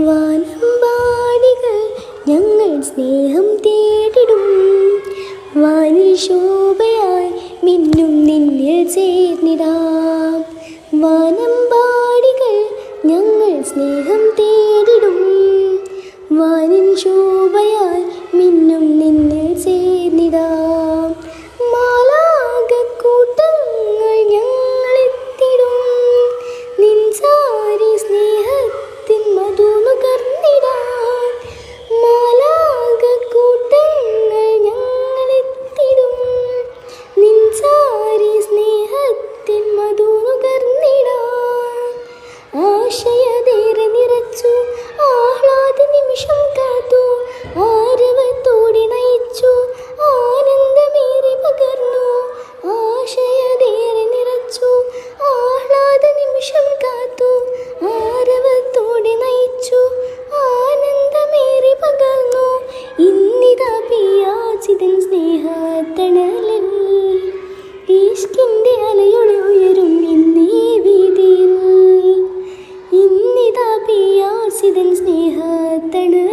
വാനമ്പാടികൾ ഞങ്ങൾ സ്നേഹം തേടിടും. വാനിൽ ശോഭയായി മിന്നും നിന്നിൽ ചേർന്നിടാം. വാനം ഹാസിതൻ സ്നേഹത്തണലിൽ ഈഷ്കിന്റെ അലയുണുയരും ഇന്നീ വീതിയിൽ. ഇന്നിതാ പിയാസിതൻ സ്നേഹത്തണൽ